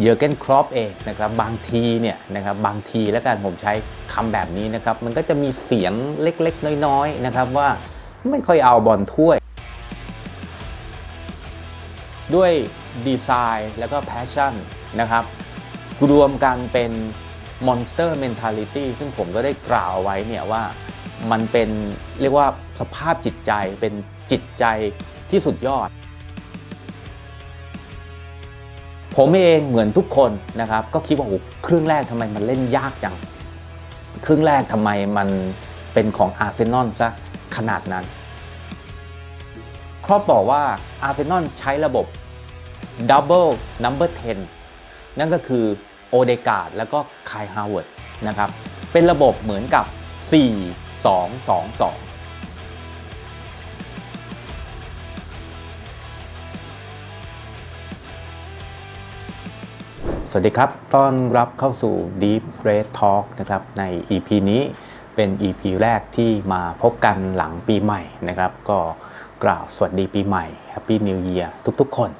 เยอร์เกนครอปเองนะครับบางทีเนี่ยนะครับบางทีแล้วกันผมใช้คำแบบนี้นะครับมันก็จะมีเสียงเล็กๆ น้อยๆนะครับว่าไม่ค่อยเอาบอลถ้วย ด้วยดีไซน์แล้วก็แพชชั่นนะครับรวมกันเป็น Monster Mentality ซึ่งผมก็ได้กล่าวไว้เนี่ยว่ามันเป็นเรียกว่าสภาพจิตใจเป็นจิตใจที่สุดยอด ผมเองเหมือนทุกคนนะครับ ก็คิดว่าโอ้ครึ่งแรกทำไมมันเล่นยากจัง ครึ่งแรกทำไมมันเป็นของอาร์เซนอลซะขนาดนั้น ครอปบอกว่าอาร์เซนอลใช้ระบบ Double Number 10 นั่นก็คือโอเดกาดแล้วก็คายฮาวเวิร์ดนะครับ เป็นระบบเหมือนกับ 4 2 2 2 วัสดีครับ ต้อนรับเข้าสู่ Deep Red Talk นะครับ ใน EP นี้เป็น EP แรกที่มาพบกันหลังปีใหม่นะครับ ก็กล่าวสวัสดีปีใหม่ Happy New Year ทุกๆ คน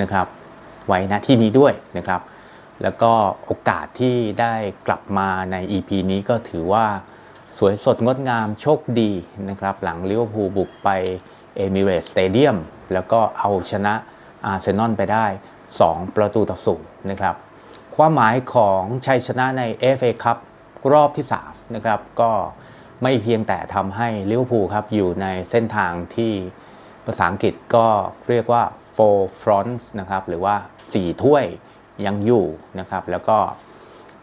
นะครับ ไว้ณที่นี้ด้วยนะครับ แล้วก็โอกาสที่ได้กลับมาใน EP นี้ก็ถือว่าสวยสดงดงามโชคดีนะครับ หลังลิเวอร์พูลบุกไปเอมิเรตสเตเดียมแล้วก็เอาชนะอาร์เซนอลไปได้ 2 ประตูต่อศูนย์นะครับ ความหมายของชัยชนะใน FA ครับรอบที่3นะครับก็ไม่เพียงแต่ทำให้ลิเวอร์พูลครับอยู่ในเส้นทางที่ภาษาอังกฤษก็เรียกว่า four fronts นะครับหรือว่า 4 ถ้วยยังอยู่นะครับแล้วก็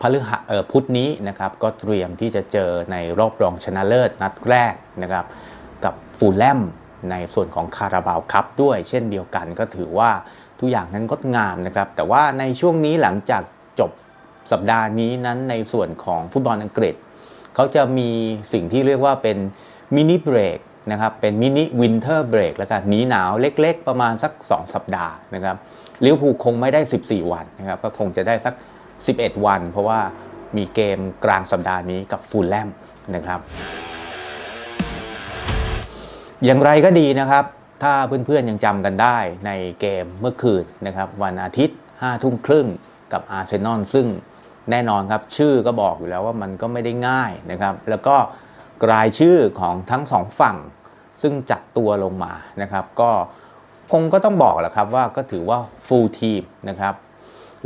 พฤหัสพุธนี้นะครับก็เตรียมที่จะเจอในรอบรองชนะเลิศนัดแรกนะครับกับฟูลแลมในส่วนของคาราบาวคัพด้วย เช่นเดียวกันก็ถือว่าทุกอย่างนั้นงดงามนะครับ แต่ว่าในช่วงนี้หลังจาก จบสัปดาห์นี้นั้นในส่วนของฟุตบอลอังกฤษ เขาจะมีสิ่งที่เรียกว่าเป็นมินิเบรกนะครับเป็นมินิวินเทอร์เบรกแล้วกันหนีหนาวเล็กๆ ประมาณสัก 2 สัปดาห์นะครับลิเวอร์พูลคงไม่ได้ 14 วันนะครับก็คงจะได้สัก 11 วัน เพราะว่ามีเกมกลางสัปดาห์นี้กับฟูลแลมนะครับ อย่างไรก็ดีนะครับ ถ้าเพื่อนๆยังจำกันได้ในเกมเมื่อคืนนะครับวันอาทิตย์5ทุ่มครึ่ง กับอาร์เซนอลซึ่งแน่นอนครับชื่อก็บอกอยู่แล้วว่ามันก็ไม่ได้ง่ายนะครับ แล้วก็รายชื่อของทั้งสองฝั่ง ซึ่งจัดตัวลงมานะครับ ก็คงก็ต้องบอกแหละครับว่าก็ถือว่า full team นะครับ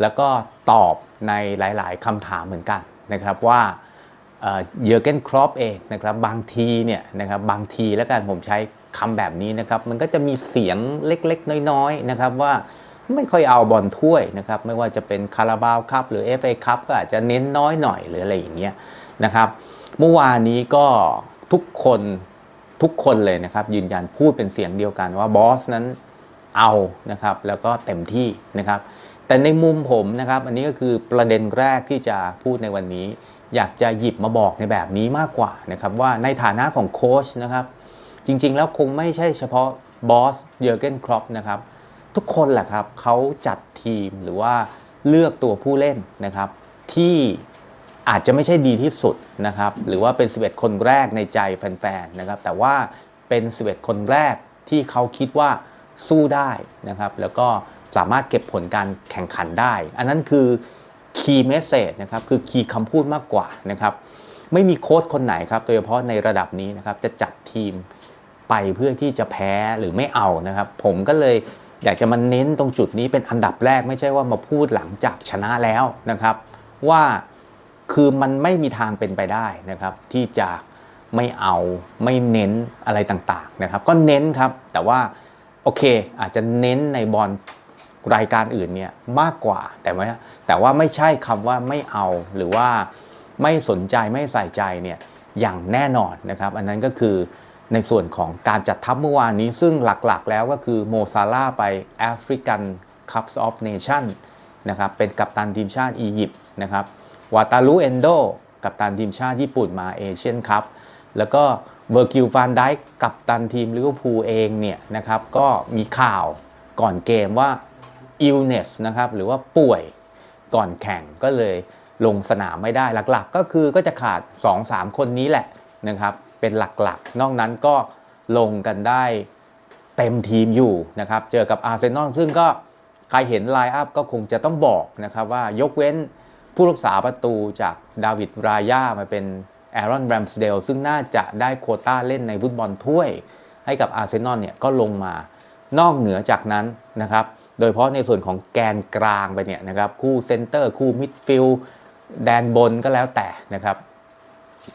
แล้วก็ตอบในหลาย ๆคำถามเหมือนกันนะครับว่าเยอร์เกนครอปเองนะครับบางทีเนี่ยนะครับบางทีแล้วกันผมใช้คำแบบนี้นะครับ มันก็จะมีเสียงเล็ก ๆ น้อย ๆ นะครับว่า ไม่ค่อยเอาบอลถ้วยนะครับ ไม่ว่าจะเป็นคาราบาวคัพหรือ FA คัพก็อาจจะเน้นน้อยหน่อยหรืออะไรอย่างเงี้ยนะครับ เมื่อวานนี้ก็ทุกคนทุกคนเลยนะครับ ยืนยันพูดเป็นเสียงเดียวกันว่าบอสนั้นเอานะครับ แล้วก็เต็มที่นะครับ แต่ในมุมผมนะครับ อันนี้ก็คือประเด็นแรกที่จะพูดในวันนี้ อยากจะหยิบมาบอกในแบบนี้มากกว่านะครับ ว่าในฐานะของโค้ชนะครับ จริงๆแล้วคงไม่ใช่เฉพาะบอสเยอร์เกนครอปนะครับ ทุกคนแหละครับเขาจัดทีมหรือว่าเลือกตัวผู้เล่นนะครับ ที่อาจจะไม่ใช่ดีที่สุดนะครับ หรือว่าเป็น 11 คนแรกในใจแฟนๆนะครับ แต่ว่าเป็น 11 คนแรกที่เขาคิดว่าสู้ได้นะครับ แล้วก็สามารถเก็บผลการแข่งขันได้ อันนั้นคือ key message นะครับคือ key คำพูดมากกว่านะครับไม่มีโค้ชคนไหนครับโดยเฉพาะในระดับนี้นะครับจะจัดทีมไปเพื่อที่จะแพ้หรือไม่เอานะครับ ผมก็เลย อยากจะมาเน้นตรงจุดนี้เป็นอันดับแรกไม่ใช่ว่ามาพูดหลังจากชนะแล้วนะครับ ว่าคือมันไม่มีทางเป็นไปได้นะครับ ที่จะไม่เอาไม่เน้นอะไรต่างๆนะครับ ก็เน้นครับแต่ว่าโอเคอาจจะเน้นในบอลรายการอื่นเนี่ยมากกว่าแต่ว่าแต่ว่าไม่ใช่คำว่าไม่เอาหรือว่าไม่สนใจไม่ใส่ใจเนี่ยอย่างแน่นอนนะครับ อันนั้นก็คือ ในส่วนของการจัดทัพเมื่อวานนี้ซึ่งหลักๆ แล้วก็คือโมซาลาไปแอฟริกันคัพส์ออฟเนชั่นนะครับเป็นกัปตันทีมชาติอียิปต์นะครับวาตาลุเอนโดกัปตันทีมชาติญี่ปุ่นมาเอเชียนคัพแล้วก็เบอร์กิลฟานไดค์กัปตันทีมลิเวอร์พูลเองเนี่ยนะครับก็มีข่าวก่อนเกมว่า illness นะครับหรือว่าป่วยก่อนแข่งก็เลยลงสนามไม่ได้หลักๆ ก็คือก็จะขาด 2-3 คนนี้แหละนะครับ เป็นหลักๆ นอกนั้นก็ลงกันได้เต็มทีมอยู่นะครับ เจอกับอาร์เซนอลซึ่งก็ใครเห็นไลน์อัพก็คงจะต้องบอกนะครับว่ายกเว้นผู้รักษาประตูจากดาวิดรายามาเป็นแอรอนแรมสเดลซึ่งน่าจะได้โคต้าเล่นในฟุตบอลถ้วย ให้กับอาร์เซนอลเนี่ยก็ลงมานอกเหนือจากนั้นนะครับ โดยเฉพาะในส่วนของแกนกลางไปเนี่ยนะครับ คู่เซนเตอร์คู่มิดฟิลด์แดนบนก็แล้วแต่นะครับ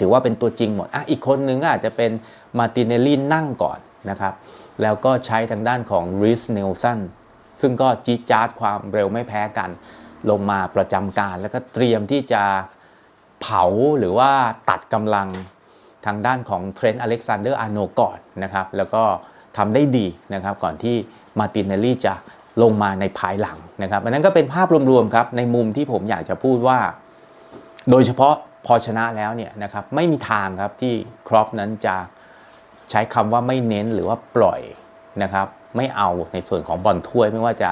ถือว่าเป็นตัวจริงหมดอะอีกคนนึงก็อาจจะเป็นมาตินเนลลี่นั่งก่อนนะครับ แล้วก็ใช้ทางด้านของริสเนลสันซึ่งก็จี๊ดจ๊าดความเร็วไม่แพ้กัน ลงมาประจำการ แล้วก็เตรียมที่จะเผาหรือว่าตัดกำลังทางด้านของเทรนต์อเล็กซานเดอร์อาโนก่อนนะครับ แล้วก็ทำได้ดีนะครับ ก่อนที่มาตินเนลลี่จะลงมาในภายหลังนะครับอันนั้นก็เป็นภาพรวมๆครับในมุมที่ผมอยากจะพูดว่า โดยเฉพาะ พอชนะแล้วเนี่ยนะครับไม่มีทางครับที่ครอปนั้นจะใช้คำว่าไม่เน้นหรือว่าปล่อยนะครับไม่เอาในส่วนของบอลถ้วยไม่ว่าจะ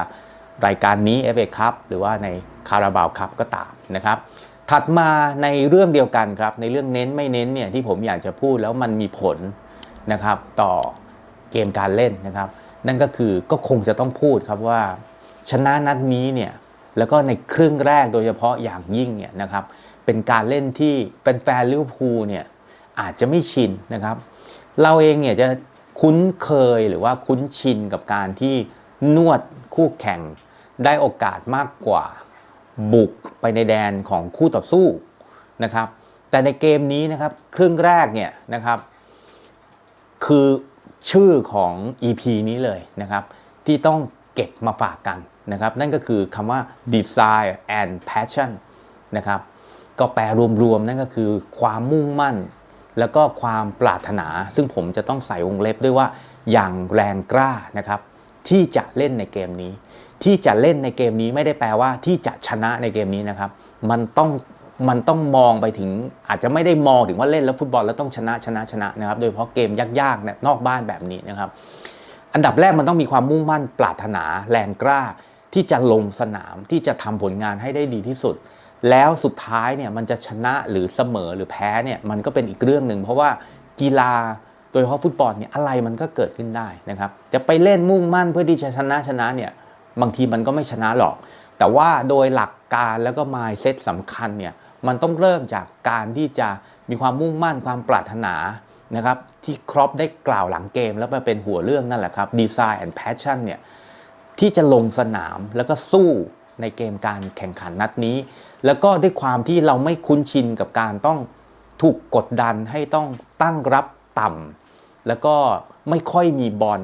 รายการนี้ FA คัพหรือว่าในคาราบาวคัพก็ตามนะครับถัดมาในเรื่องเดียวกันครับในเรื่องเน้นไม่เน้นเนี่ยที่ผมอยากจะพูดแล้วมันมีผลนะครับต่อเกมการเล่นนะครับ นั่นก็คือก็คงจะต้องพูดครับว่าชนะนัดนี้เนี่ยแล้วก็ในครึ่งแรกโดยเฉพาะอย่างยิ่งเนี่ยนะครับ เป็นการเล่นที่เป็นแฟนลิเวอร์พูลเนี่ยอาจจะไม่ชินนะครับ เราเองเนี่ยจะคุ้นเคยหรือว่าคุ้นชินกับการที่นวดคู่แข่งได้โอกาสมากกว่าบุกไปในแดนของคู่ต่อสู้นะครับ แต่ในเกมนี้นะครับครึ่งแรกเนี่ยนะครับ คือชื่อของ EP นี้เลยนะครับ ที่ต้องเก็บมาฝากกันนะครับ นั่นก็คือคำว่า desire and passion นะครับ ก็แปลรวมๆนั่นก็คือความมุ่งมั่น แล้วก็ความปรารถนา ซึ่งผมจะต้องใส่วงเล็บด้วยว่าอย่างแรงกล้านะครับ ที่จะเล่นในเกมนี้ ที่จะเล่นในเกมนี้ไม่ได้แปลว่าที่จะชนะในเกมนี้นะครับ มันต้องมันต้องมองไปถึงอาจจะไม่ได้มองถึงว่าเล่นแล้วฟุตบอลแล้วต้องชนะชนะชนะนะครับ โดยเฉพาะเกมยากๆเนี่ยนอกบ้านแบบนี้นะครับ อันดับแรกมันต้องมีความมุ่งมั่นปรารถนาแรงกล้า ที่จะลงสนามที่จะทำผลงานให้ได้ดีที่สุด แล้วสุดท้ายเนี่ยมันจะชนะหรือเสมอหรือแพ้เนี่ยมันก็เป็นอีกเรื่องหนึ่งเพราะว่ากีฬาโดยเฉพาะฟุตบอลเนี่ยอะไรมันก็เกิดขึ้นได้นะครับ จะไปเล่นมุ่งมั่นเพื่อที่จะชนะชนะเนี่ยบางทีมันก็ไม่ชนะหรอก แต่ว่าโดยหลักการแล้วก็ mindset สำคัญเนี่ยมันต้องเริ่มจากการที่จะมีความมุ่งมั่นความปรารถนานะครับที่ครอปได้กล่าวหลังเกม แล้วมาเป็นหัวเรื่องนั่นแหละครับ design and passion เนี่ยที่จะลงสนามแล้วก็สู้ในเกมการแข่งขันนัดนี้ แล้วก็ด้วยความที่เราไม่คุ้นชินกับการต้องถูกกดดันให้ต้องตั้งรับต่ำแล้วก็ไม่ค่อยมีบอล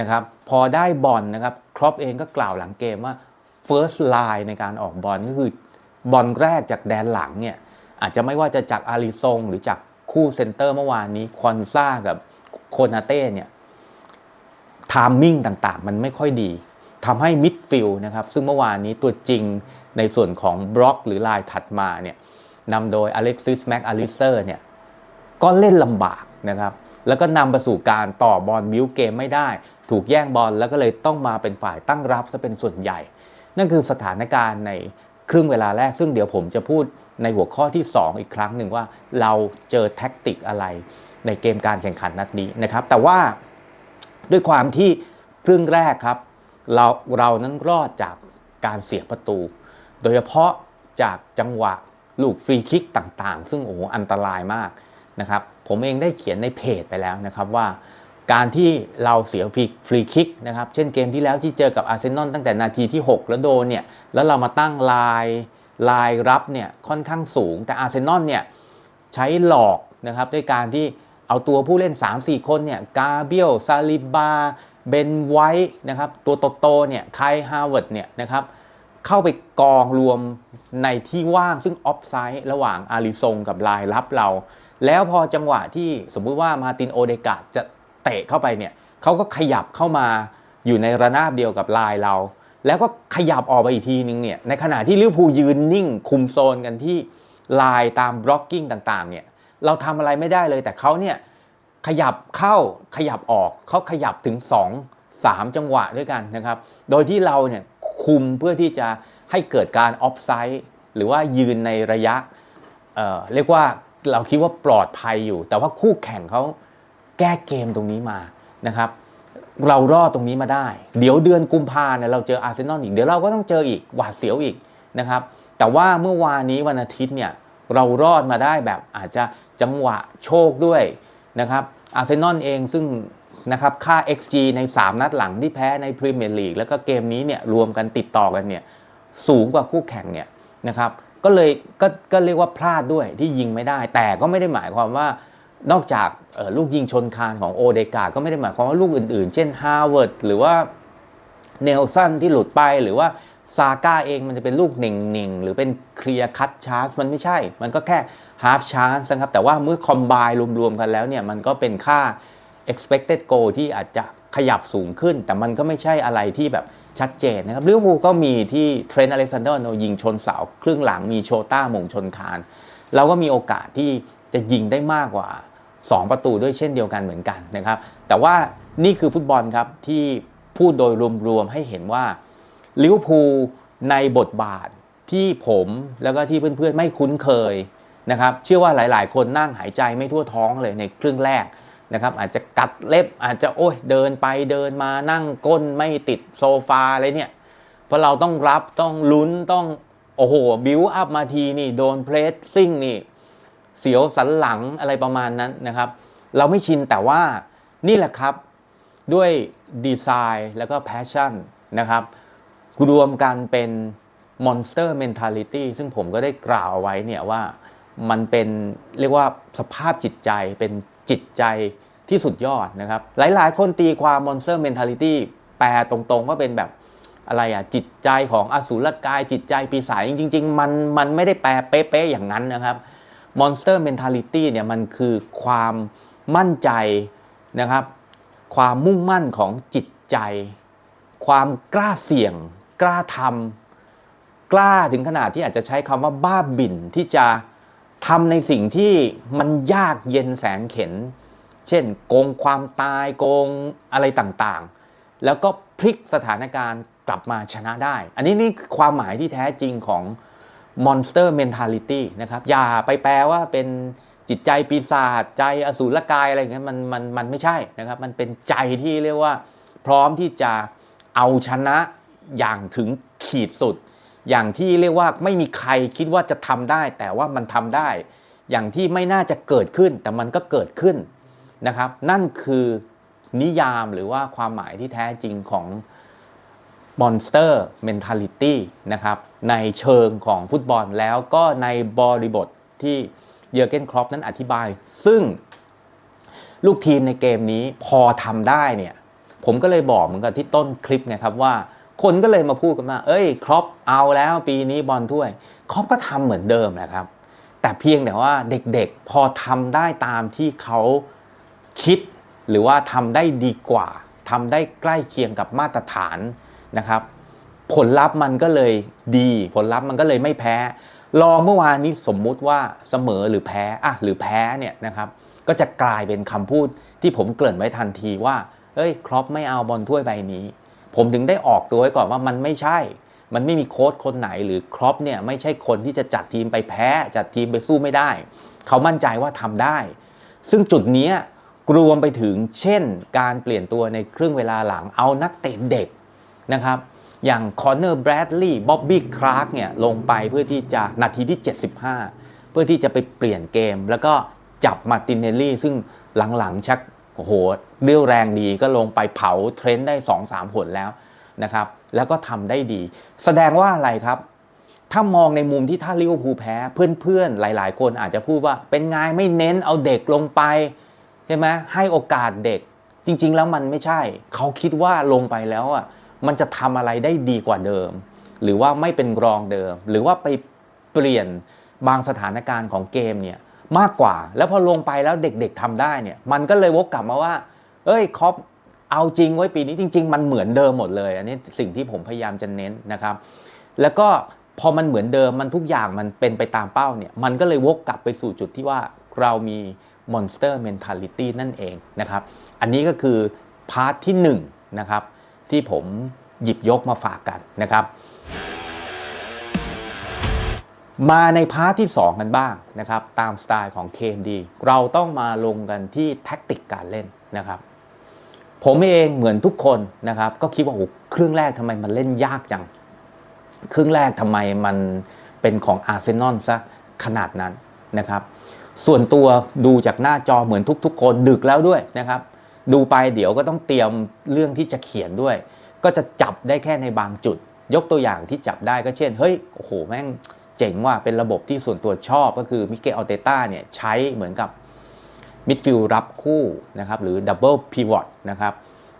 นะครับ พอได้บอลนะครับครอปเองก็กล่าวหลังเกมว่า first line ในการออกบอลก็คือบอลแรกจากแดนหลังเนี่ยอาจจะไม่ว่าจะจากอาริซงหรือจากคู่เซนเตอร์เมื่อวานนี้คอนซ่ากับโคนาเต้เนี่ยทามมิ่งต่างๆ มันไม่ค่อยดีทำให้มิดฟิลด์นะครับซึ่งเมื่อวานนี้ตัวจริง ในส่วนของบล็อกหรือลายถัดมาเนี่ยนำโดยอเล็กซิสแม็กอลิเซอร์เนี่ยก็เล่นลำบากนะครับ แล้วก็นำไปสู่การต่อบอลบิวเกมไม่ได้ ถูกแย่งบอลแล้วก็เลยต้องมาเป็นฝ่ายตั้งรับซะเป็นส่วนใหญ่ นั่นคือสถานการณ์ในครึ่งเวลาแรก ซึ่งเดี๋ยวผมจะพูดในหัวข้อที่ 2 อีกครั้งหนึ่งว่าเราเจอแท็กติกอะไรในเกมการแข่งขันนัดนี้นะครับ แต่ว่าด้วยความที่ครึ่งแรกครับ เราเรานั้นรอดจากการเสียประตู โดยเฉพาะจากจังหวะลูกฟรีคิกต่างๆ ซึ่งโอ้โหอันตรายมากนะครับ ผมเองได้เขียนในเพจไปแล้วนะครับว่า การที่เราเสียฟรีฟรีคิกนะครับ เช่นเกมที่แล้วที่เจอกับอาร์เซนอลตั้งแต่นาทีที่ 6 แล้วโดนเนี่ย แล้วเรามาตั้งลายลายรับเนี่ยค่อนข้างสูง แต่อาร์เซนอลเนี่ยใช้หลอกนะครับด้วยการที่เอาตัวผู้เล่น 3-4 คนเนี่ยกาเบียลซาลิบาเบนไวท์นะครับตัวโตๆเนี่ยไคฮาวเวิร์ดเนี่ยนะครับ เข้าไปกองรวมในที่ว่างซึ่งออฟไซด์ระหว่างอาริซงกับลายรับเรา แล้วพอจังหวะที่สมมุติว่ามาตินโอเดกาจะเตะเข้าไปเนี่ยเขาก็ขยับเข้ามาอยู่ในระนาบเดียวกับลายเรา แล้วก็ขยับออกไปอีกทีนึงเนี่ยในขณะที่ลิเวอร์พูลยืนนิ่งคุมโซนกันที่ลายตามบล็อกกิ้งต่างๆเนี่ยเราทำอะไรไม่ได้เลยแต่เขาเนี่ยขยับเข้าขยับออกเขาขยับถึง 2 3 จังหวะด้วยกันนะครับ โดยที่เราเนี่ย คุมเพื่อที่จะให้เกิดการออฟไซด์หรือว่ายืนในระยะเเรียกว่าเราคิดว่าปลอดภัยอยู่ แต่ว่าคู่แข่งเขาแก้เกมตรงนี้มานะครับ เรารอดตรงนี้มาได้ เดี๋ยวเดือนกุมภาเนี่ยเราเจออาร์เซนอลอีก เดี๋ยวเราก็ต้องเจออีกหวาดเสียวอีกนะครับ แต่ว่าเมื่อวานนี้วันอาทิตย์เนี่ยเรารอดมาได้แบบอาจจะจังหวะโชคด้วยนะครับอาร์เซนอลเองซึ่ง นะครับค่า XG ใน 3 นัดหลังที่แพ้ในพรีเมียร์ลีกแล้วก็เกมนี้เนี่ยรวมกันติดต่อกันเนี่ยสูงกว่าคู่แข่งเนี่ยนะครับก็เลยก็ก็เรียกว่าพลาดด้วยที่ยิงไม่ได้ แต่ก็ไม่ได้หมายความว่านอกจากลูกยิงชนคานของโอเดกา ก็ไม่ได้หมายความว่าลูกอื่นๆ เช่นฮาร์วาร์ดหรือว่าเนลสันที่หลุดไปหรือว่าซาก้าเองมันจะเป็นลูกหนิ่งๆ หรือเป็นเคลียร์คัตชาร์จมันไม่ใช่ มันก็แค่ฮาร์ฟชาร์จนะครับแต่ว่าเมื่อคอมไบรวมๆกันแล้วเนี่ยมันก็เป็นค่า expected goal ที่อาจจะขยับสูงขึ้น แต่มันก็ไม่ใช่อะไรที่แบบชัดเจนนะครับลิเวอร์พูลก็มีที่เทรนต์อเล็กซานเดอร์โนยิงชนเสาครึ่งหลังมีโชต้าหม่งชนคานเราก็มีโอกาสที่จะยิงได้มากกว่า 2 ประตูด้วยเช่นเดียวกันเหมือนกันนะครับ แต่ว่านี่คือฟุตบอลครับที่พูดโดยรวมๆให้เห็นว่าลิเวอร์พูลในบทบาทที่ผมแล้วก็ที่เพื่อนๆไม่คุ้นเคยนะครับ เชื่อว่าหลายๆ คนนั่งหายใจไม่ทั่วท้องเลยในครึ่งแรก นะครับอาจจะกัดเล็บอาจจะโอ้ยเดินไปเดินมานั่งก้นไม่ติดโซฟาอะไรเนี่ยเพราะเราต้องรับต้องลุ้นต้องโอ้โหบิวอัพมาทีนี่โดนเพลสซิ่งนี่เสียวสันหลังอะไรประมาณนั้นนะครับ เราไม่ชินแต่ว่านี่แหละครับด้วยดีไซน์แล้วก็แพชชั่นนะครับรวมกันเป็น Monster Mentality ซึ่งผมก็ได้กล่าวเอาไว้เนี่ยว่ามันเป็นเรียกว่าสภาพจิตใจเป็น จิตใจที่สุดยอดนะครับ หลาย ๆ คนตีความ Monster Mentality แปลตรงๆว่าเป็นแบบอะไรอะจิตใจของอสูรกายจิตใจปีศาจจริง ๆ มันมันไม่ได้แปลเป๊ะๆอย่างนั้นนะครับ Monster Mentality เนี่ยมันคือความมั่นใจนะครับ ความมุ่งมั่นของจิตใจ ความกล้าเสี่ยง กล้าทำกล้าถึงขนาดที่อาจจะใช้คำว่าบ้าบิ่นที่จะ ทำในสิ่งที่มันยากเย็นแสนเข็น เช่น โกงความตายโกงอะไรต่างๆ แล้วก็พลิกสถานการณ์กลับมาชนะได้ อันนี้นี่ความหมายที่แท้จริงของ Monster Mentality นะครับ อย่าไปแปลว่าเป็นจิตใจปีศาจใจอสูรกายอะไรอย่างเงี้ยมันมันมันไม่ใช่นะครับ มันเป็นใจที่เรียกว่า พร้อมที่จะเอาชนะอย่างถึงขีดสุด อย่างที่เรียกว่าไม่มีใครคิดว่าจะทำได้ แต่ว่ามันทำได้ อย่างที่ไม่น่าจะเกิดขึ้น แต่มันก็เกิดขึ้นนะครับ นั่นคือนิยามหรือว่าความหมายที่แท้จริงของ Monster Mentality นะครับในเชิงของฟุตบอลแล้วก็ในบริบทที่เยอร์เกนครอปนั้นอธิบาย ซึ่งลูกทีมในเกมนี้พอทำได้เนี่ย ผมก็เลยบอกเหมือนกับที่ต้นคลิปไงครับว่า คนก็เลยมาพูดกันว่า เอ้ยครอปเอาแล้วปีนี้บอลถ้วยครอปก็ทำเหมือนเดิมนะครับ แต่เพียงแต่ว่าเด็กๆพอทำได้ตามที่เขาคิด หรือว่าทำได้ดีกว่าทำได้ใกล้เคียงกับมาตรฐานนะครับ ผลลัพธ์มันก็เลยดี ผลลัพธ์มันก็เลยไม่แพ้ ลองเมื่อวานนี้สมมุติว่าเสมอหรือแพ้อะหรือแพ้เนี่ยนะครับ ก็จะกลายเป็นคำพูดที่ผมเกริ่นไว้ทันทีว่าเอ้ยครอปไม่เอาบอลถ้วยใบนี้ ผมถึงได้ออกตัวไว้ก่อนว่ามันไม่ใช่ มันไม่มีโค้ชคนไหนหรือครอปเนี่ยไม่ใช่คนที่จะจัดทีมไปแพ้ จัดทีมไปสู้ไม่ได้ เขามั่นใจว่าทำได้ ซึ่งจุดนี้รวมไปถึงเช่น การเปลี่ยนตัวในครึ่งเวลาหลังเอานักเตะเด็กนะครับ อย่างคอนเนอร์แบรดลีย์บ๊อบบี้คลาร์กเนี่ยลงไปเพื่อที่จะนาทีที่ 75 เพื่อที่จะไปเปลี่ยนเกม แล้วก็จับมาตินเนลลี่ซึ่งหลังๆชัก โอ้โหเรี่ยวแรงดีก็ลงไปเผาเทรนด์ได้ 2-3 ผลแล้วนะครับ แล้วก็ทำได้ดี แสดงว่าอะไรครับ ถ้ามองในมุมที่ถ้าลิเวอร์พูลแพ้ เพื่อนๆ หลาย ๆ คนอาจจะพูดว่าเป็นไงไม่เน้นเอาเด็กลงไปใช่ไหมให้โอกาสเด็ก จริง ๆ แล้วมันไม่ใช่ เขาคิดว่าลงไปแล้วอะมันจะทำอะไรได้ดีกว่าเดิม หรือว่าไม่เป็นรองเดิม หรือว่าไปเปลี่ยนบางสถานการณ์ของเกมเนี่ย มากกว่า แล้วพอลงไปแล้วเด็กๆทำได้เนี่ย มันก็เลยวกกลับมาว่า เอ้ยครอปเอาจริงไว้ปีนี้จริง ๆ มันเหมือนเดิมหมดเลย อันนี้สิ่งที่ผมพยายามจะเน้นนะครับ แล้วก็พอมันเหมือนเดิมมันทุกอย่างมันเป็นไปตามเป้าเนี่ย มันก็เลยวกกลับไปสู่จุดที่ว่าเรามี monster mentality นั่นเองนะครับ อันนี้ก็คือพาร์ทที่1นงนะครับที่ผมหยิบยกมาฝากกันนะครับ มาในพาร์ทที่ 2 กันบ้างนะครับ ตามสไตล์ของ KMD เราต้องมาลงกันที่แท็กติกการเล่นนะครับ ผมเองเหมือนทุกคนนะครับ ก็คิดว่าโอ้ครึ่งแรกทำไมมันเล่นยากจัง ครึ่งแรกทำไมมันเป็นของอาร์เซนอลซะขนาดนั้นนะครับ ส่วนตัวดูจากหน้าจอเหมือนทุก ๆ คนดึกแล้วด้วยนะครับ ดูไปเดี๋ยวก็ต้องเตรียมเรื่องที่จะเขียนด้วย ก็จะจับได้แค่ในบางจุด ยกตัวอย่างที่จับได้ก็เช่น เฮ้ยโอ้โหแม่ง เจ๋งว่าเป็นระบบที่ส่วนตัวชอบก็คือมิเกลอัลเตต้าเนี่ยใช้เหมือนกับมิดฟิลด์รับคู่นะครับหรือดับเบิลพีวอตนะครับ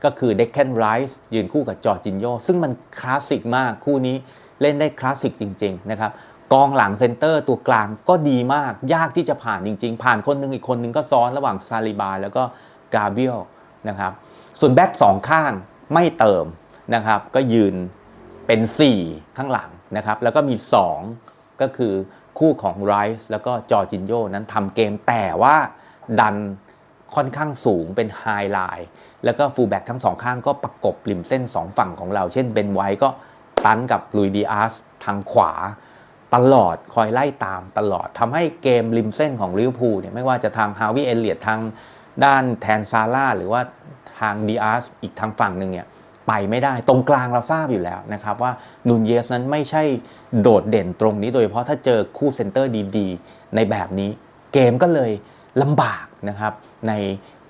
ก็คือเด็กแคนไรส์ยืนคู่กับจอร์จินโยซึ่งมันคลาสสิกมากคู่นี้เล่นได้คลาสสิกจริง ๆ นะครับ กองหลังเซนเตอร์ตัวกลางก็ดีมาก ยากที่จะผ่านจริง ๆ ผ่านคนหนึงอีกคนหนึงก็ซ้อนระหว่างซาลิบาแล้วก็กาเบียลนะครับส่วนแบ็กสองข้างไม่เติมนะครับ ก็ยืนเป็น 4 ข้างหลังนะครับ แล้วก็มี 2 ก็คือคู่ของไรส์แล้วก็จอร์จินโยนั้นทำเกมแต่ว่าดันค่อนข้างสูงเป็นไฮไลน์แล้วก็ฟูลแบ็กทั้งสองข้างก็ประกบริมเส้น 2 ฝั่งของเรา เช่นเบนไวก็ตันกับลุยดีอาร์สทางขวาตลอดคอยไล่ตามตลอดทำให้เกมริมเส้นของลิเวอร์พูลเนี่ยไม่ว่าจะทางฮาวิเอเลียทางด้านแทนซาร่าหรือว่าทางดีอาร์สอีกทางฝั่งหนึ่งเนี่ย ไปไม่ได้ ตรงกลางเราทราบอยู่แล้วนะครับว่านูนเยสนั้นไม่ใช่โดดเด่นตรงนี้ โดยเฉพาะถ้าเจอคู่เซนเตอร์ดีๆ ในแบบนี้ เกมก็เลยลำบากนะครับใน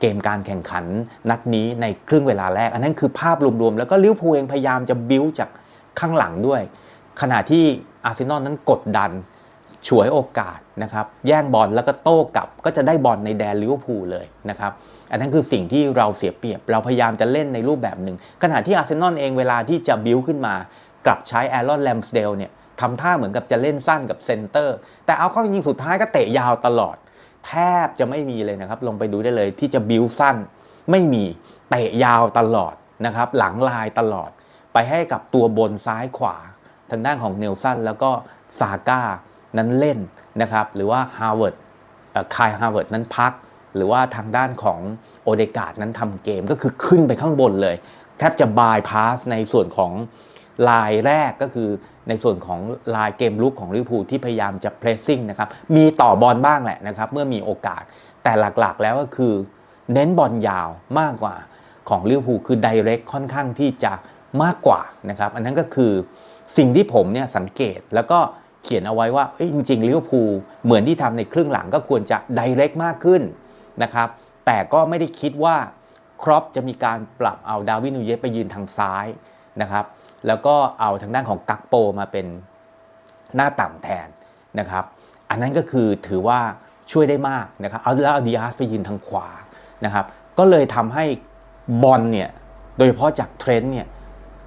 เกมการแข่งขันนัดนี้ในครึ่งเวลาแรก อันนั้นคือภาพรวมๆ แล้วก็ลิเวอร์พูลเองพยายามจะบิ้วจากข้างหลังด้วย ขณะที่อาร์เซนอลนั้นกดดัน ฉวยโอกาสนะครับแย่งบอลแล้วก็โต้กลับ ก็จะได้บอลในแดนลิเวอร์พูลเลยนะครับอันนั้นคือสิ่งที่เราเสียเปรียบ เราพยายามจะเล่นในรูปแบบหนึ่งขณะที่อาร์เซนอลเองเวลาที่จะบิวขึ้นมา กลับใช้แอรอนแลมสเดลเนี่ยทำท่าเหมือนกับจะเล่นสั้นกับเซนเตอร์ แต่เอาเข้าจริงสุดท้ายก็เตะยาวตลอด แทบจะไม่มีเลยนะครับ ลงไปดูได้เลยที่จะบิวสั้น ไม่มีเตะยาวตลอดนะครับ หลังลายตลอด ไปให้กับตัวบนซ้ายขวา ทางด้านของเนลสันแล้วก็ซาก้า นั้นเล่นนะครับหรือว่าฮาวเวิร์ดคายฮาวเวิร์ดนั้นพัก หรือว่าทางด้านของโอเดกาดนั้นทำเกมก็คือขึ้นไปข้างบนเลยแทบจะบายพาสในส่วนของลายแรกก็คือในส่วนของลายเกมลุกของลิเวอร์พูลที่พยายามจะเพรสซิ่งนะครับมีต่อบอลบ้างแหละนะครับเมื่อมีโอกาสแต่หลักๆแล้วก็คือเน้นบอลยาวมากกว่าของลิเวอร์พูลคือไดเรกค่อนข้างที่จะมากกว่านะครับอันนั้นก็คือสิ่งที่ผมเนี่ยสังเกตแล้วก็ เขียนเอาไว้ว่าจริงๆลิเวอร์พูลเหมือนที่ทำในครึ่งหลังก็ควรจะไดเรกมากขึ้นนะครับ แต่ก็ไม่ได้คิดว่าครอปจะมีการปรับเอาดาวินูเยสไปยืนทางซ้ายนะครับ แล้วก็เอาทางด้านของกักโปมาเป็นหน้าต่ำแทนนะครับ อันนั้นก็คือถือว่าช่วยได้มากนะครับ เอาแล้วเอาดีอาร์สไปยืนทางขวานะครับ ก็เลยทำให้บอลเนี่ย โดยเฉพาะจากเทรนด์เนี่ย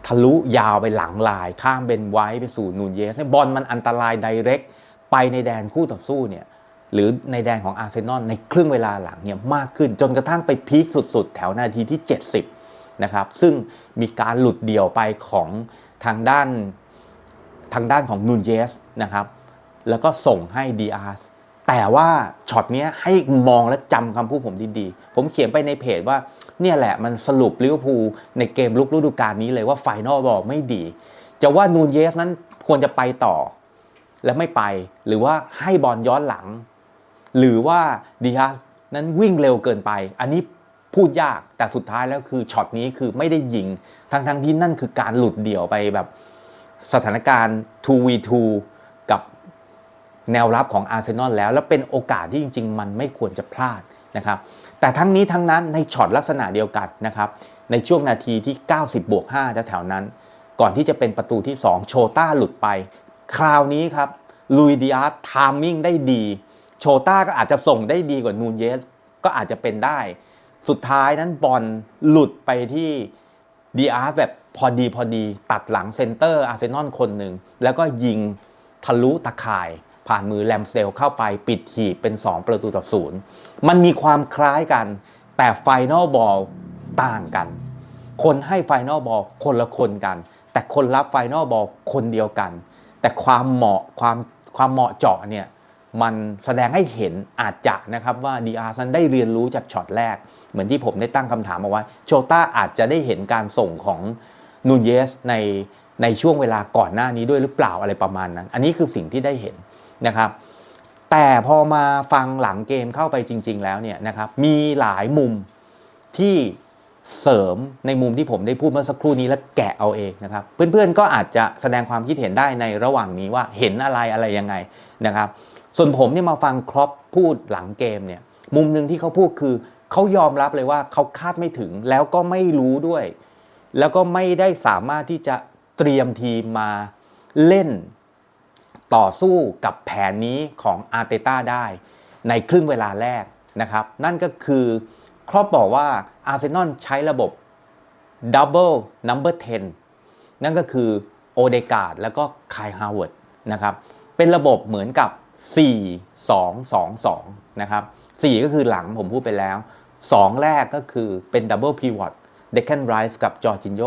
ทะลุยาวไปหลังลาย ข้ามเบนไว้ไปสู่นูนเยสบอลมันอันตรายไดเรกไปในแดนคู่ต่อสู้เนี่ยหรือในแดนของอาร์เซนอลในครึ่งเวลาหลังเนี่ยมากขึ้นจนกระทั่งไปพีคสุดๆ แถวนาทีที่ 70 นะครับ ซึ่งมีการหลุดเดี่ยวไปของทางด้านทางด้านของนูนเยสนะครับ แล้วก็ส่งให้ดีอาร์สแต่ว่าช็อตเนี้ยให้มองและจำคำพูดผมดีๆ ผมเขียนไปในเพจว่า เนี่ยแหละมันสรุปลิเวอร์พูลในเกมลุกฤดูกาลนี้เลยว่าไฟนอลบอลไม่ดี จะว่านูนเยสนั้นควรจะไปต่อ และไม่ไป หรือว่าให้บอลย้อนหลัง หรือว่าดีอานั้นวิ่งเร็วเกินไป อันนี้พูดยากแต่สุดท้ายแล้วคือช็อตนี้คือไม่ได้ยิงทั้งๆที่นั่นคือการหลุดเดี่ยวไปแบบสถานการณ์ 2v2 กับแนวรับของอาร์เซนอลแล้ว แล้วเป็นโอกาสที่จริง ๆ มันไม่ควรจะพลาดนะครับ แต่ทั้งนี้ทั้งนั้นในช็อตลักษณะเดียวกันนะครับในช่วงนาทีที่ 90 บวก5แถวๆนั้น ก่อนที่จะเป็นประตูที่ 2 โชต้าหลุดไป คราวนี้ครับลุยดิอาร์ทามมิ่งได้ดี โชต้าก็อาจจะส่งได้ดีกว่านูนเยสก็อาจจะเป็นได้ สุดท้ายนั้นบอลหลุดไปที่ดีอาร์แบบพอดีพอดีตัดหลังเซนเตอร์อาร์เซนอลคนหนึ่ง แล้วก็ยิงทะลุตะข่าย ผ่านมือแลมสเดลเข้าไปปิดหีบเป็น 2 ประตูต่อศูนย์มันมีความคล้ายกัน แต่ไฟนอลบอลต่างกัน คนให้ไฟนอลบอลคนละคนกัน แต่คนรับไฟนอลบอลคนเดียวกัน แต่ความเหมาะความความเหมาะเจาะเนี่ยมันแสดงให้เห็นอาจจะนะครับว่าดีอาร์ซันได้เรียนรู้จากช็อตแรก เหมือนที่ผมได้ตั้งคำถามเอาไว้โชต้าอาจจะได้เห็นการส่งของนูนเยสในในช่วงเวลาก่อนหน้านี้ด้วยหรือเปล่าอะไรประมาณนั้น อันนี้คือสิ่งที่ได้เห็น นะครับแต่พอมาฟังหลังเกมเข้าไปจริง ๆ แล้วเนี่ยนะครับมีหลายมุมที่เสริมในมุมที่ผมได้พูดเมื่อสักครู่นี้แล้วแกะเอาเองนะครับ เพื่อนๆก็อาจจะแสดงความคิดเห็นได้ในระหว่างนี้ว่าเห็นอะไรอะไรยังไงนะครับ ส่วนผมเนี่ยมาฟังครอปพูดหลังเกมเนี่ยมุมหนึ่งที่เขาพูดคือเขายอมรับเลยว่าเขาคาดไม่ถึงแล้วก็ไม่รู้ด้วย แล้วก็ไม่ได้สามารถที่จะเตรียมทีมมาเล่น ต่อสู้กับแผนนี้ของอาร์เตต้าได้ ในครึ่งเวลาแรกนะครับ นั่นก็คือครอปบอกว่าอาร์เซนอลใช้ระบบ Double Number 10 นั่นก็คือโอเดกาดแล้วก็คายฮาวเวิร์ดนะครับ เป็นระบบเหมือนกับ 4 2 2 2 นะครับ 4 ก็คือหลังผมพูดไปแล้ว 2 แรกก็คือเป็น Double Pivot เด c แคนไรส์กับจอร์จินโย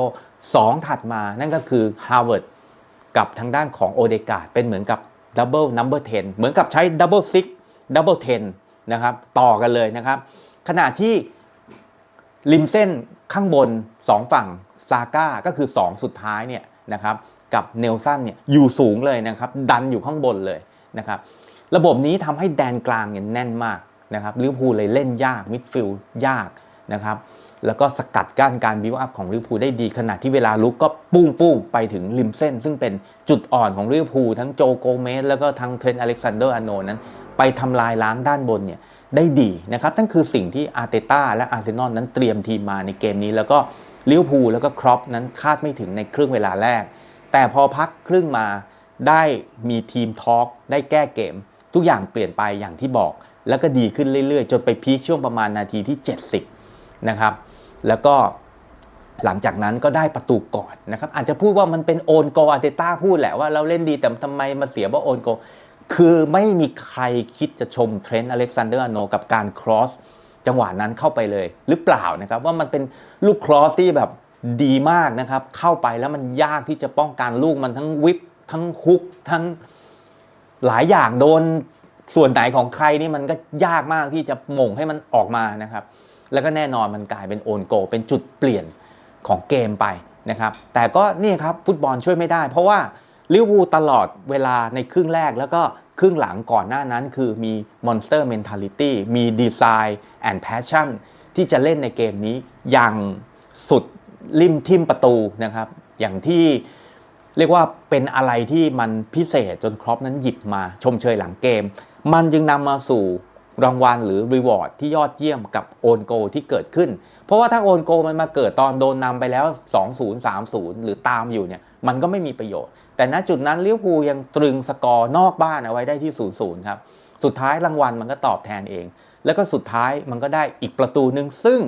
2ถัดมานั่นก็คือฮาวเวิร์ด กับทางด้านของโอเดกาเป็นเหมือนกับ Double Number 10เทนเหมือนกับใช้ Double Six Double 10นนะครับต่อกันเลยนะครับ ขณะที่ริมเส้นข้างบน 2 ฝั่งซาก้าก็คือ 2 สุดท้ายเนี่ยนะครับกับเนลสันเนี่ยอยู่สูงเลยนะครับดันอยู่ข้างบนเลยนะครับระบบนี้ทำให้แดนกลางเนี่ยแน่นมากนะครับลิเวอร์พูลเลยเล่นยากมิดฟิลด์ยากนะครับ แล้วก็สกัดกั้นการบิวอัพของลิเวอร์พูลได้ดีขณะที่เวลาลุกก็ปุ้งปุ้งไปถึงริมเส้น ซึ่งเป็นจุดอ่อนของลิเวอร์พูลทั้งโจโกเมสแล้วก็ทั้งเทรนต์อเล็กซานเดอร์อาโนนั้น ไปทำลายล้างด้านบนเนี่ยได้ดีนะครับนั่นคือสิ่งที่อาร์เตต้าและอาร์เซนอลนั้นเตรียมทีมมาในเกมนี้แล้วก็ลิเวอร์พูลแล้วก็ครอปนั้นคาดไม่ถึงในครึ่งเวลาแรก แต่พอพักครึ่งมาได้มีทีมทอล์กได้แก้เกม ทุกอย่างเปลี่ยนไปอย่างที่บอก แล้วก็ดีขึ้นเรื่อยๆ จนไปพีคช่วงประมาณนาทีที่ 70 นะครับ แล้วก็หลังจากนั้นก็ได้ประตูก่อนนะครับอาจจะพูดว่ามันเป็นโอนโกอาร์เตต้าพูดแหละว่าเราเล่นดีแต่ทำไมมาเสียว่าโอนโก คือไม่มีใครคิดจะชมเทรนต์อเล็กซานเดอร์อโนกับการครอสจังหวะนั้นเข้าไปเลยหรือเปล่านะครับว่ามันเป็นลูกครอสที่แบบดีมากนะครับเข้าไปแล้วมันยากที่จะป้องกันลูกมันทั้งวิปทั้งฮุกทั้งหลายอย่างโดนส่วนไหนของใครนี่มันก็ยากมากที่จะหม่งให้มันออกมานะครับ แล้วก็แน่นอนมันกลายเป็นโอนโกเป็นจุดเปลี่ยนของเกมไปนะครับแต่ก็นี่ครับฟุตบอลช่วยไม่ได้ เพราะว่าลิเวอร์พูลตลอดเวลาในครึ่งแรกแล้วก็ครึ่งหลังก่อนหน้านั้นคือมี Monster Mentality มี Design and Passion ที่จะเล่นในเกมนี้อย่างสุดริมทิมประตูนะครับ อย่างที่เรียกว่าเป็นอะไรที่มันพิเศษจนครอปนั้นหยิบมาชมเชยหลังเกม มันจึงนำมาสู่ รางวัลหรือรีวอร์ดที่ยอดเยี่ยมกับโอนโกที่เกิดขึ้น เพราะว่าถ้าโอนโกมันมาเกิดตอนโดนนำไปแล้ว 2-0 3-0 หรือตามอยู่เนี่ยมันก็ไม่มีประโยชน์ แต่ณจุดนั้นเลิเวอร์พูยังตรึงสกอร์นอกบ้านเอาไว้ได้ที่0-0ครับสุดท้ายรางวัลมันก็ตอบแทนเอง แล้วก็สุดท้ายมันก็ได้อีกประตูหนึ่งซึ่ง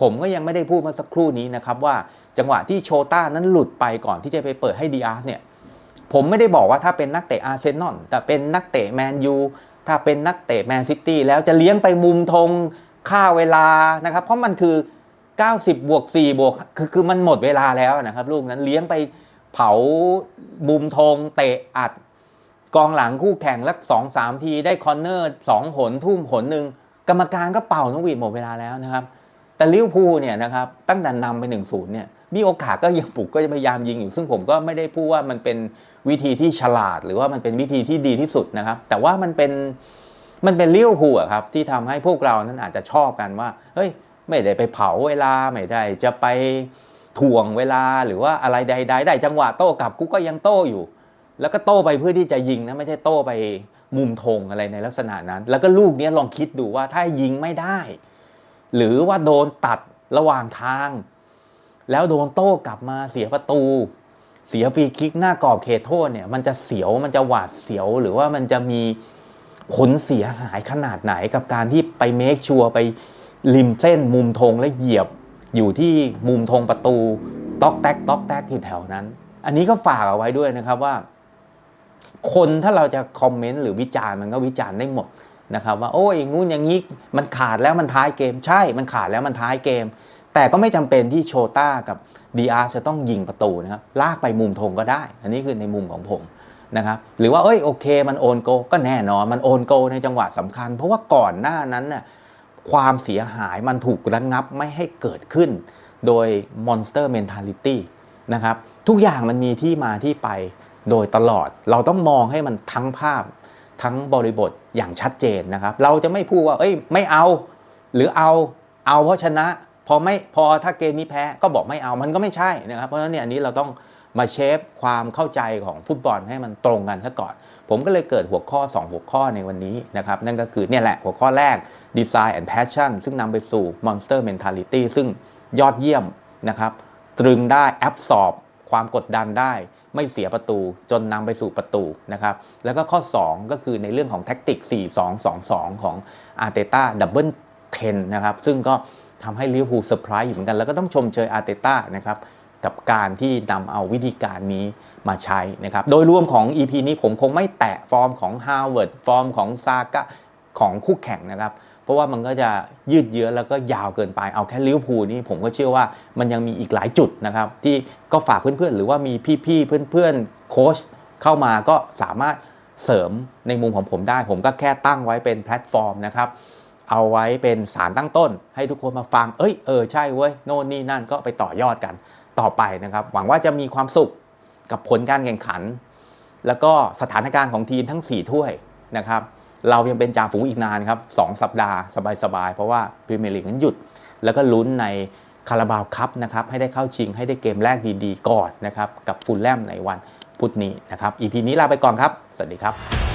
ผมก็ยังไม่ได้พูดมื่อสักครู่นี้นะครับว่าจังหวะที่โชต้านั้นหลุดไปก่อนที่จะไปเปิดให้ดีอาร์เนี่ยผมไม่ได้บอกว่าถ้าเป็นนักเตะอาร์เซนอลแต่เป็นนักเตะแมนยู ถ้าเป็นนักเตะแมนซิตี้แล้วจะเลี้ยงไปมุมธงค่าเวลานะครับ เพราะมันคือ 90 บวก 4 บวก คือคือมันหมดเวลาแล้วนะครับ ลูกนั้นเลี้ยงไปเผามุมธงเตะอัดกองหลังคู่แข่งลักสองสามทีได้คอนเนอร์สองหนทุ่มหนหนึ่งกรรมการก็เป่านกหวีดหมดเวลาแล้วนะครับ แต่ลิเวอร์พูลเนี่ยนะครับตั้งแต่นำไป1นศูนย์เนี่ย มีโอกาสก็ยังปลุกก็จะพยายามยิงอยู่ ซึ่งผมก็ไม่ได้พูดว่ามันเป็นวิธีที่ฉลาด หรือว่ามันเป็นวิธีที่ดีที่สุดนะครับ แต่ว่ามันเป็นมันเป็นเวอร์พูลอะครับที่ทำให้พวกเรานั้นอาจจะชอบกันว่าเฮ้ยไม่ได้ไปเผาเวลาไม่ได้จะไปถ่วงเวลาหรือว่าอะไรใด ๆ ได้จังหวะโต้กลับกูก็ยังโต้อยู่ แล้วก็โต้ไปเพื่อที่จะยิงนะไม่ใช่โต้ไปมุมธงอะไรในลักษณะนั้น แล้วก็ลูกนี้ลองคิดดูว่าถ้ายิงไม่ได้ หรือว่าโดนตัดระหว่างทาง แล้วโดนโต้กลับมาเสียประตู เสียฟรีคิกหน้ากรอบเขตโทษเนี่ย มันจะเสียวมันจะหวาดเสียว หรือว่ามันจะมีผลเสียหายขนาดไหนกับการที่ไปเมคชัวไปริมเส้นมุมธงและเหยียบอยู่ที่มุมธงประตูต๊อกแตกต๊อกแตกอยู่แถวนั้น อันนี้ก็ฝากเอาไว้ด้วยนะครับว่า คนถ้าเราจะคอมเมนต์หรือวิจารณ์มันก็วิจารณ์ได้หมดนะครับว่าโอ้ยงู้นอย่างนี้มันขาดแล้วมันท้ายเกม ใช่มันขาดแล้วมันท้ายเกม แต่ก็ไม่จำเป็นที่โชต้ากับดีอาร์จะต้องยิงประตูนะครับลากไปมุมธงก็ได้ อันนี้คือในมุมของผมนะครับหรือว่าเอ้ยโอเค มันโอนโกก็แน่นอนมันโอนโกในจังหวะสำคัญ เพราะว่าก่อนหน้านั้นน่ะความเสียหายมันถูกระงับไม่ให้เกิดขึ้น โดย Monster Mentality นะครับทุกอย่างมันมีที่มาที่ไปโดยตลอด เราต้องมองให้มันทั้งภาพทั้งบริบทอย่างชัดเจนนะครับ เราจะไม่พูดว่า เอ้ย ไม่เอา หรือเอา เอาเพราะชนะ อไม่พอถ้าเกมนี้แพ้ก็บอกไม่เอามันก็ไม่ใช่นะครับ เพราะฉะนั้นเนี่ยอันนี้เราต้องมาเชฟความเข้าใจของฟุตบอลให้มันตรงกันซะก่อน ผมก็เลยเกิดหัวข้อ 2 หัวข้อในวันนี้นะครับ นั่นก็คือเนี่ยแหละหัวข้อแรก Design and Passion ซึ่งนำไปสู่ Monster Mentality ซึ่งยอดเยี่ยมนะครับตรึงได้แอบสอบความกดดันได้ไม่เสียประตูจนนำไปสู่ประตูนะครับ แล้วก็ข้อ 2 ก็คือในเรื่องของแท็กติก 4-2-2-2 ของอาร์เตต้าดับเบิลเทนนะครับ ซึ่งก็ ทำให้ลิเวอร์พูลเซอร์ไพรส์อยู่เหมือนกัน แล้วก็ต้องชมเชยอาร์เตต้านะครับกับการที่นำเอาวิธีการนี้มาใช้นะครับ โดยรวมของ EP นี้ผมคงไม่แตะฟอร์มของ Harvard ฟอร์มของซากะของคู่แข่งนะครับ เพราะว่ามันก็จะยืดเยื้อแล้วก็ยาวเกินไปเอาแค่ลิเวอร์พูลนี่ผมก็เชื่อว่ามันยังมีอีกหลายจุดนะครับ ที่ก็ฝากเพื่อนๆ หรือว่ามีพี่ๆ เพื่อนๆ โค้ชเข้ามาก็สามารถเสริมในมุมของผมได้ ผมก็แค่ตั้งไว้เป็นแพลตฟอร์มนะครับ เอาไว้เป็นสารตั้งต้น ให้ทุกคนมาฟัง เอ้ยเออใช่เว้ยโน่นนี่นั่นก็ไปต่อยอดกันต่อไปนะครับ หวังว่าจะมีความสุขกับผลการแข่งขัน แล้วก็สถานการณ์ของทีมทั้ง 4 ถ้วยนะครับ เรายังเป็นจ่าฝูงอีกนานครับ2สัปดาห์สบายๆ เพราะว่าพรีเมียร์ลีกนั้นหยุด แล้วก็ลุ้นในคาราบาวคัพนะครับให้ได้เข้าชิงให้ได้เกมแรกดีๆ ก่อนนะครับกับฟูลแลมในวันพุธนี้นะครับ EP นี้ลาไปก่อนครับ สวัสดีครับ